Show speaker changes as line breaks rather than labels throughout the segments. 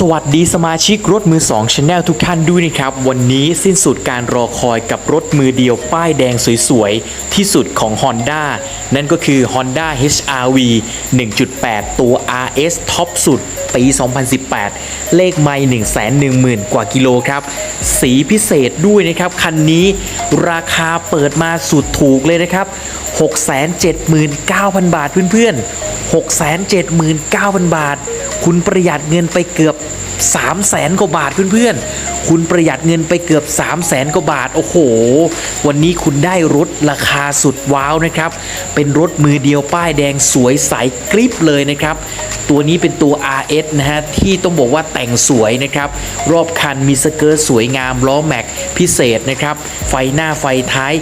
สวัสดีสมาชิกรถมือ2 Channel ทุกท่านด้วยนะครับ วันนี้สิ้นสุดการรอคอยกับรถมือเดียวป้ายแดงสวยๆ ที่สุดของ Honda นั่นก็คือ Honda HRV 1.8 ตัว RS ท็อปสุดปี 2018 เลขไม่ 110,000 กว่ากิโลครับ สีพิเศษด้วยนะครับ คันนี้ราคาเปิดมาสุดถูกเลยนะครับ 679,000 บาทเพื่อนๆ 679,000 บาท คุณประหยัดเงินไปเกือบ3 0 0แสนกว่าบาทเพื่อนๆ คุณประหยัดเงินไปเกือบ 3 0 0แสนกว่าบาท โอ้โห วันนี้คุณได้รถราคาสุดว้าวนะครับ เป็นรถมือเดียวป้ายแดงสวยใสกริบเลยนะครับ ตัวนี้เป็นตัว RS นะฮะ ที่ต้องบอกว่าแต่งสวยนะครับ รอบคันมีสเกิร์ตสวยงามล้อแม็กพิเศษนะครับ ไฟหน้าไฟท้าย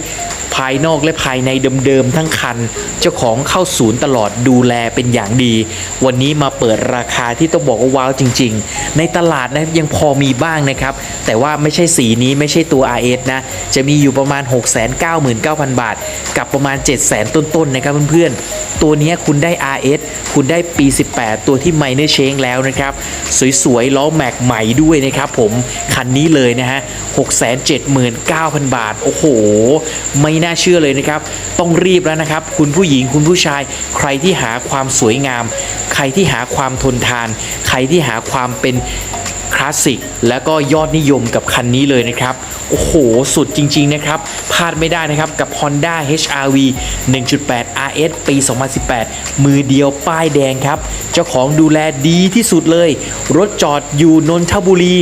ภายนอกและภายในเดิมๆทั้งคัน เจ้าของเข้าศูนย์ตลอดดูแลเป็นอย่างดี วันนี้มาเปิดราคาที่ต้องบอกว่าว้าวจริง ๆ ในตลาดนะยังพอมีบ้างนะครับ แต่ว่าไม่ใช่สีนี้ไม่ใช่ตัว RS นะ จะมีอยู่ประมาณ 699,000 บาท กับประมาณ 700,000 ต้นๆนะครับเพื่อนๆ ตัวนี้คุณได้ RS คุณได้ปี 18 ตัวที่ไมเนอร์เชงแล้วนะครับ สวยๆล้อแม็กใหม่ด้วยนะครับผมคันนี้เลยนะฮะ 679,000 บาท โอ้โห ไม่น่าเชื่อเลยนะครับ ต้องรีบแล้วนะครับ คุณผู้หญิงคุณผู้ชาย ใครที่หาความสวยงาม ใครที่หาความทนทาน ใครที่หาความเป็นคลาสสิก และก็ยอดนิยมกับคันนี้เลยนะครับ โอ้โห สุดจริง ๆ นะครับ พลาดไม่ได้นะครับ กับ Honda HRV 1.8 RS ปี 2018 มือเดียวป้ายแดงครับ เจ้าของดูแลดีที่สุดเลย รถจอดอยู่นนทบุรี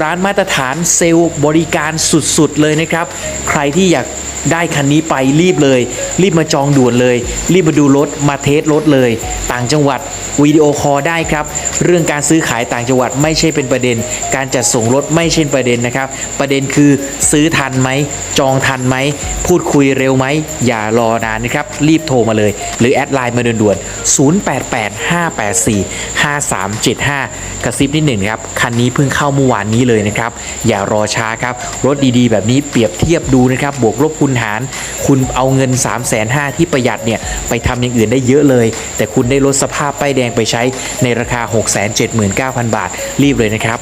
ร้านมาตรฐานเซลล์บริการสุด ๆ เลยนะครับ ใครที่อยากได้คันนี้ไปรีบเลย รีบมาจองด่วนเลย รีบมาดูรถมาเทสรถเลย ต่างจังหวัดวิดีโอคอลได้ครับ เรื่องการซื้อขายต่างจังหวัดไม่ใช่เป็นประเด็น การจัดส่งรถไม่ใช่ประเด็นนะครับ ประเด็นคือซื้อทันไหม จองทันไหม พูดคุยเร็วไหม อย่ารอนานนะครับ รีบโทรมาเลย หรือแอดไลน์มาด่วนๆ 0885845375 กระซิบนิดหนึ่งครับ คันนี้เพิ่งเข้าเมื่อวานนี้เลยนะครับ อย่ารอช้าครับ รถดีๆ แบบนี้เปรียบเทียบดูนะครับ บวกลบคูณหาร คุณเอาเงิน 3 5 0 0 0ที่ประหยัดเนี่ย ไปทำอย่างอื่นได้เยอะเลย แต่คุณได้รถสภาพป้ายแดงไปใช้ในราคา 679,000 บาท รีบเลยนะครับ